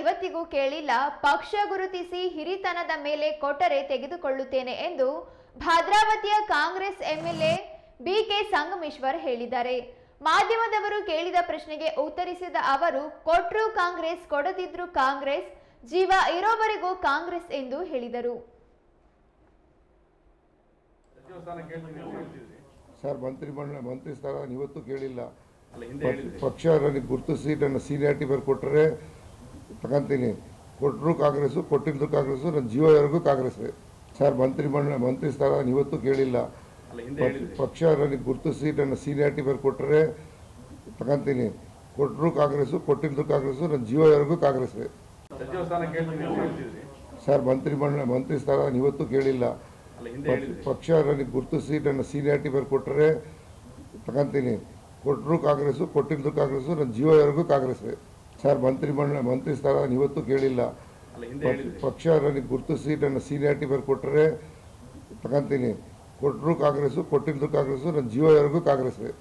ಇವತ್ತಿಗೂ ಕೇಳಿಲ್ಲ ಪಕ್ಷ ಗುರುತಿಸಿ ಹಿರಿತನದ ಮೇಲೆ ಕೊಟ್ಟರೆ ತೆಗೆದುಕೊಳ್ಳುತ್ತೇನೆ ಎಂದು ಭದ್ರಾವತಿಯ ಕಾಂಗ್ರೆಸ್ ಎಂಎಲ್ಎ ಬಿಕೆ ಸಂಗಮೇಶ್ವರ್ ಹೇಳಿದ್ದಾರೆ. ಮಾಧ್ಯಮದವರು ಕೇಳಿದ ಪ್ರಶ್ನೆಗೆ ಉತ್ತರಿಸಿದ ಅವರು ಕೊಟ್ರು ಕಾಂಗ್ರೆಸ್ ಕೊಡದಿದ್ರು ಕಾಂಗ್ರೆಸ್ ಜೀವ ಇರೋವರೆಗೂ ಕಾಂಗ್ರೆಸ್ ಎಂದು ಹೇಳಿದರು. ಸರ್ ಮಂತ್ರಿ ಮಂಡಳ ಮಂತ್ರಿ ಸ್ಥಾನ ಇವತ್ತು ಕೇಳಿಲ್ಲ. ಅಲ್ಲ ಹಿಂದೆ ಪಕ್ಷ- ಹೇಳಿದ್ರಿ ನನಗೆ ಗುರುತಿಸಿ ನನ್ನ ಸೀನಿಯಾರಿಟಿ ಮೇಲೆ ಕೊಟ್ಟರೆ ತಗೊಂತೀನಿ ಕೊಟ್ಟರು ಕಾಂಗ್ರೆಸ್ಸು ಕೊಟ್ಟಿದ್ದು ಕಾಂಗ್ರೆಸ್ಸು ನನ್ನ ಜೀವವರೆಗೂ ಕಾಂಗ್ರೆಸ್ಸೇ ಸರ್ ಮಂತ್ರಿ ಮಂಡಳ ಮಂತ್ರಿ ಸ್ಥಾನ ನಾನು ಇವತ್ತು ಕೇಳಿಲ್ಲ. ಪಕ್ಷ- ನನಗೆ ಗುರುತಿಸಿ ನನ್ನ ಸೀನಿಯಾರಿಟಿ ಮೇಲೆ ಕೊಟ್ಟರೆ ತಗೊಂತೀನಿ ಕೊಟ್ಟರು ಕಾಂಗ್ರೆಸ್ಸು ಕೊಟ್ಟಿದ್ದು ಕಾಂಗ್ರೆಸ್ಸು ನನ್ನ ಜೀವವರೆಗೂ ಕಾಂಗ್ರೆಸ್ಸೇ ಸರ್ ಮಂತ್ರಿ ಮಂಡಳ ಮಂತ್ರಿ ಸ್ಥಾನ ನಾನು ಇವತ್ತು ಕೇಳಿಲ್ಲ. ಪಕ್ಷ ನನಗೆ ಗುರುತಿಸಿ ನನ್ನ ಸೀನಿಯಾರಿಟಿ ಮೇಲೆ ಕೊಟ್ಟರೆ ತಗೊಂತೀನಿ ಕೊಟ್ಟರು ಕಾಂಗ್ರೆಸ್ಸು ಕೊಟ್ಟಿದ್ದು ಕಾಂಗ್ರೆಸ್ಸು ನನ್ನ ಜೀವವರೆಗೂ ಕಾಂಗ್ರೆಸ್ಸೇ ಸರ್ ಮಂತ್ರಿ ಮಂತ್ರಿ ಸ್ಥಾನ ನಾನು ಇವತ್ತು ಕೇಳಿಲ್ಲ. ಪಕ್ಷ- ನನಗೆ ಗುರುತಿಸಿ ನನ್ನ ಸೀನಿಯಾರಿಟಿ ಬೇರೆ ಕೊಟ್ಟರೆ ತಗೊಂತೀನಿ. ಕೊಟ್ಟರು ಕಾಂಗ್ರೆಸ್ಸು ಕೊಟ್ಟಿದ್ದು ಕಾಂಗ್ರೆಸ್ಸು ನನ್ನ ಜೀವವರೆಗೂ ಕಾಂಗ್ರೆಸ್ಸೇ.